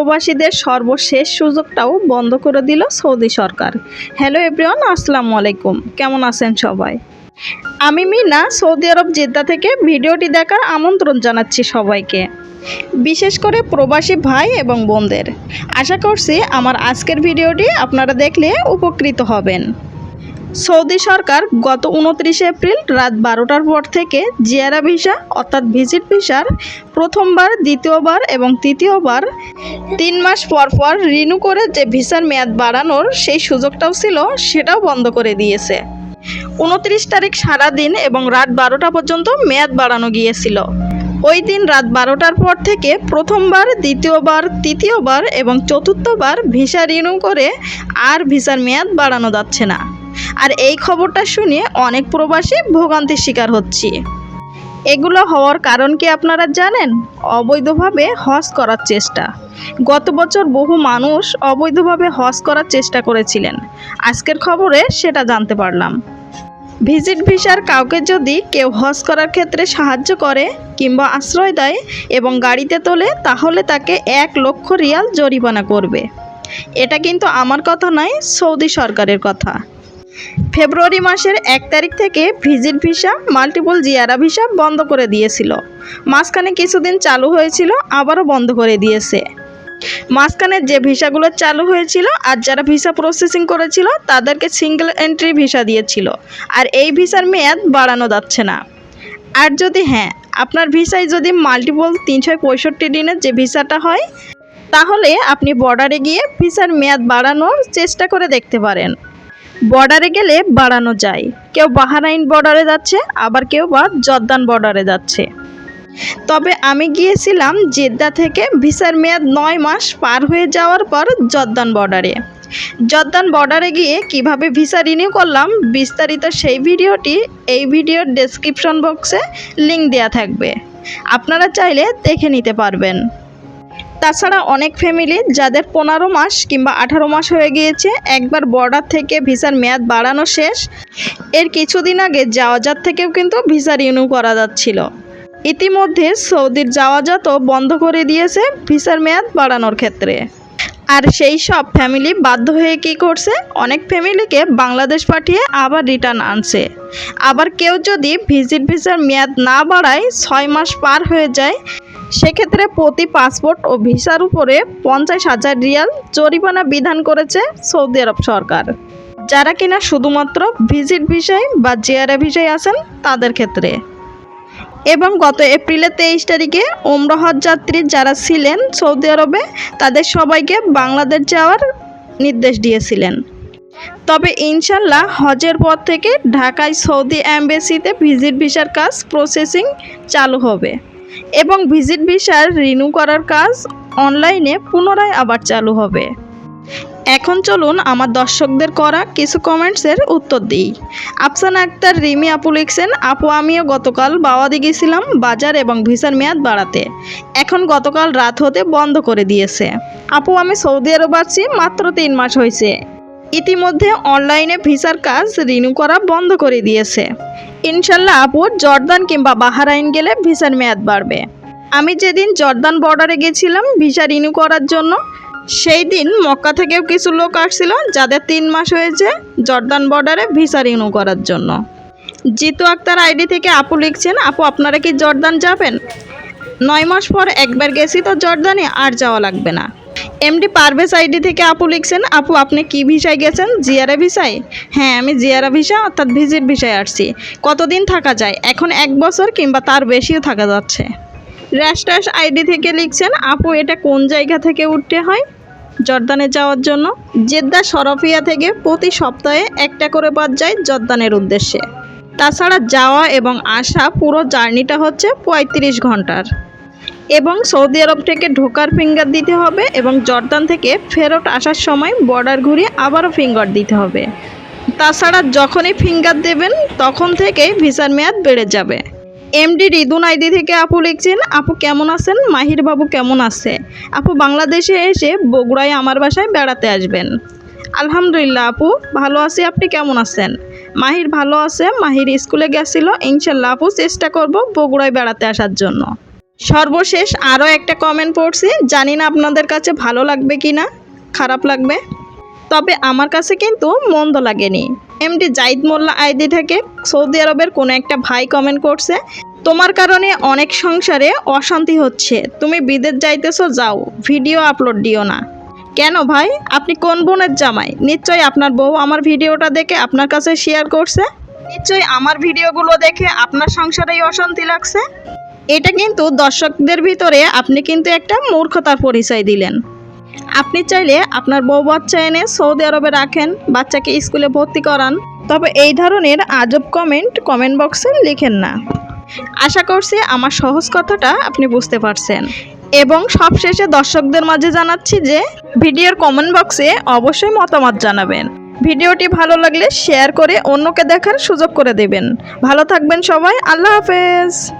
প্রবাসীদের সর্বশেষ সুযোগটাও বন্ধ করে দিল সৌদি সরকার। হ্যালো এভরিওয়ান আসসালামু আলাইকুম। কেমন আছেন সবাই? আমি মিনা, সৌদি আরব জেদ্দা থেকে ভিডিওটি দেখার আমন্ত্রণ জানাচ্ছি সবাইকে। বিশেষ করে প্রবাসী ভাই এবং বোনদের। আশা করছি আমার আজকের ভিডিওটি আপনারা দেখলে উপকৃত হবেন। সৌদি সরকার গত উনত্রিশে এপ্রিল রাত বারোটার পর থেকে জিয়ারা ভিসা, অর্থাৎ ভিজিট ভিসার প্রথমবার, দ্বিতীয়বার এবং তৃতীয়বার তিন মাস পর পর রিনিউ করে যে ভিসার মেয়াদ বাড়ানোর সেই সুযোগটাও ছিল, সেটাও বন্ধ করে দিয়েছে। উনত্রিশ তারিখ সারাদিন এবং রাত বারোটা পর্যন্ত মেয়াদ বাড়ানো গিয়েছিল। ওই দিন রাত বারোটার পর থেকে প্রথমবার, দ্বিতীয়বার, তৃতীয়বার এবং চতুর্থবার ভিসা রিনিউ করে আর ভিসার মেয়াদ বাড়ানো যাচ্ছে না। আর এই খবরটা শুনে অনেক প্রবাসী ভোগান্তির শিকার হচ্ছে। এগুলো হওয়ার কারণ কি আপনারা জানেন? অবৈধভাবে হজ করার চেষ্টা। গত বছর বহু মানুষ অবৈধভাবে হজ করার চেষ্টা করেছিলেন। আজকের খবরে সেটা জানতে পারলাম। ভিজিট ভিসার কাউকে যদি কেউ হজ করার ক্ষেত্রে সাহায্য করে কিংবা আশ্রয় দেয় এবং গাড়িতে তোলে, তাহলে তাকে এক লক্ষ রিয়াল জরিমানা করবে। এটা কিন্তু আমার কথা নয়, সৌদি সরকারের কথা। ফেব্রুয়ারি মাসের এক তারিখ থেকে ভিজিট ভিসা, মাল্টিপল জিয়ারা ভিসা বন্ধ করে দিয়েছিল। মাঝখানে কিছুদিন চালু হয়েছিল, আবারও বন্ধ করে দিয়েছে। মাঝখানে যে ভিসাগুলো চালু হয়েছিল আর যারা ভিসা প্রসেসিং করেছিল, তাদেরকে সিঙ্গেল এন্ট্রি ভিসা দিয়েছিল। আর এই ভিসার মেয়াদ বাড়ানো যাচ্ছে না। আর যদি হ্যাঁ আপনার ভিসায় যদি মাল্টিপল তিনশো পঁয়ষট্টি দিনের যে ভিসাটা হয়, তাহলে আপনি বর্ডারে গিয়ে ভিসার মেয়াদ বাড়ানোর চেষ্টা করে দেখতে পারেন। বর্ডারে গেলে বাড়ানো যায়। কেউ বাহারাইন বর্ডারে যাচ্ছে, আবার কেউ বা জর্দান বর্ডারে যাচ্ছে। তবে আমি গিয়েছিলাম জেদ্দা থেকে ভিসার মেয়াদ নয় মাস পার হয়ে যাওয়ার পর জর্দান বর্ডারে জর্দান বর্ডারে গিয়ে কীভাবে ভিসা রিনিউ করলাম, বিস্তারিত সেই ভিডিওটি এই ভিডিওর ডেসক্রিপশন বক্সে লিংক দেওয়া থাকবে। আপনারা চাইলে দেখে নিতে পারবেন। তাছাড়া অনেক ফ্যামিলি যাদের পনেরো মাস কিংবা আঠারো মাস হয়ে গিয়েছে, একবার বর্ডার থেকে ভিসার মেয়াদ বাড়ানো শেষ। এর কিছুদিন আগে যাওয়াজাত থেকেও কিন্তু ভিসা রিনিউ করা যাচ্ছিল। ইতিমধ্যে সৌদির যাওয়াজাতও বন্ধ করে দিয়েছে ভিসার মেয়াদ বাড়ানোর ক্ষেত্রে। আর সেই সব ফ্যামিলি বাধ্য হয়ে কি করছে? অনেক ফ্যামিলিকে বাংলাদেশ পাঠিয়ে আবার রিটার্ন আনছে। আবার কেউ যদি ভিজিট ভিসার মেয়াদ না বাড়ায়, ছয় মাস পার হয়ে যায় সেক্ষেত্রে প্রতি পাসপোর্ট ও ভিসার উপরে পঞ্চাশ হাজার রিয়াল জরিমানা বিধান করেছে সৌদি আরব সরকার। যারা কিনা শুধুমাত্র ভিজিট ভিসায় বা জিআরএ ভিসায় আছেন, তাদের ক্ষেত্রে। এবং গত এপ্রিলের তেইশ তারিখে ওমরা হজ যাত্রী যারা ছিলেন সৌদি আরবে, তাদের সবাইকে বাংলাদেশ যাওয়ার নির্দেশ দিয়েছিলেন। তবে ইনশাল্লাহ হজের পর থেকে ঢাকায় সৌদি অ্যাম্বাসিতে ভিজিট ভিসার কাজ প্রসেসিং চালু হবে। এবং ভিজিট ভিসার রিনিউ করার কাজ অনলাইনে পুনরায় আবার চালু হবে। এখন চলুন আমার দর্শকদের করা কিছু কমেন্টসের উত্তর দিই। আফসানা আক্তার, রিমি আপু লিখছেন, আপু, আমিও গতকাল বাওয়াদি গেছিলাম বাজার এবং ভিসার মেয়াদ বাড়াতে। এখন গতকাল রাত হতে বন্ধ করে দিয়েছে। আপু, আমি সৌদি আরব আছি মাত্র তিন মাস হয়েছে। ইতিমধ্যে অনলাইনে ভিসার কাজ রিনিউ করা বন্ধ করে দিয়েছে। ইনশাল্লাহ আপু, জর্দান কিংবা বাহারাইন গেলে ভিসার মেয়াদ বাড়বে। আমি যেদিন জর্দান বর্ডারে গেছিলাম ভিসা রিনিউ করার জন্য, সেই দিন মক্কা থেকেও কিছু লোক আসছিল যাদের তিন মাস হয়েছে জর্দান বর্ডারে ভিসা রিনিউ করার জন্য। জিতু আক্তার আইডি থেকে আপু লিখছেন, আপু, আপনারা কি জর্দান যাবেন? নয় মাস পর একবার গেছি তো জর্দানে আর যাওয়া লাগবে না। এমডি পারভেজ আইডি থেকে আপু লিখছেন, আপু, আপনি কি ভিসায় গেছেন? জিয়ারা ভিসায়? হ্যাঁ আমি জিয়ারা ভিসা, অর্থাৎ ভিজিট ভিসায় আসছি। কতদিন থাকা যায়? এখন এক বছর কিংবা তার বেশিও থাকা যাচ্ছে। র্যাশটাস আইডি থেকে লিখছেন, আপু, এটা কোন জায়গা থেকে উঠতে হয়? জর্দানে যাওয়ার জন্য। জেদ্দা সরফিয়া থেকে প্রতি সপ্তাহে একটা করে বাদ যায় জর্দানের উদ্দেশ্যে। তাছাড়া যাওয়া এবং আসা পুরো জার্নিটা হচ্ছে পঁয়ত্রিশ ঘণ্টার। এবং সৌদি আরব থেকে ঢোকার ফিঙ্গার দিতে হবে এবং জর্দান থেকে ফেরত আসার সময় বর্ডার ঘুরিয়ে আবারও ফিঙ্গার দিতে হবে। তাছাড়া যখনই ফিঙ্গার দেবেন, তখন থেকেই ভিসার মেয়াদ বেড়ে যাবে। এমডি রিদুন আইডি থেকে আপু লিখছেন, আপু কেমন আছেন? মাহির বাবু কেমন আছে? আপু বাংলাদেশে এসে বগুড়ায় আমার বাসায় বেড়াতে আসবেন। আলহামদুলিল্লাহ আপু, ভালো আছি। আপনি কেমন আছেন? মাহির ভালো আছে, মাহির স্কুলে গেছিল। ইনশাল্লাহ আপু চেষ্টা করব বগুড়ায় বেড়াতে আসার জন্য। সর্বশেষ আরও একটা কমেন্ট পড়ছি, জানি না আপনাদের কাছে ভালো লাগবে কি না, খারাপ লাগবে। তবে আমার কাছে কিন্তু মন্দ লাগেনি। এমডি জাইদ মোল্লা আইডি থেকে সৌদি আরবের কোনো একটা ভাই কমেন্ট করছে, তোমার কারণে অনেক সংসারে অশান্তি হচ্ছে, তুমি বিদেশ যাইতেছো, যাও, ভিডিও আপলোড দিও না। কেন ভাই? আপনি কোন বোনের জামাই? নিশ্চয়ই আপনার বউ আমার ভিডিওটা দেখে আপনার কাছে শেয়ার করছে? নিশ্চয়ই আমার ভিডিওগুলো দেখে আপনার সংসারেই অশান্তি লাগছে? এটা কিন্তু দর্শকদের ভিতরে আপনি কিন্তু একটা মূর্খতার পরিচয় দিলেন। আপনি চাইলে আপনার বউ বাচ্চা এনে সৌদি আরবে রাখেন, বাচ্চাকে স্কুলে ভর্তি করান। তবে এই ধরনের আজব কমেন্ট কমেন্ট বক্সে লিখেন না। আশা করছি আমার সহজ কথাটা আপনি বুঝতে পারছেন। এবং সবশেষে দর্শকদের মাঝে জানাচ্ছি যে, ভিডিওর কমেন্ট বক্সে অবশ্যই মতামত জানাবেন। ভিডিওটি ভালো লাগলে শেয়ার করে অন্যকে দেখার সুযোগ করে দেবেন। ভালো থাকবেন সবাই, আল্লাহ হাফেজ।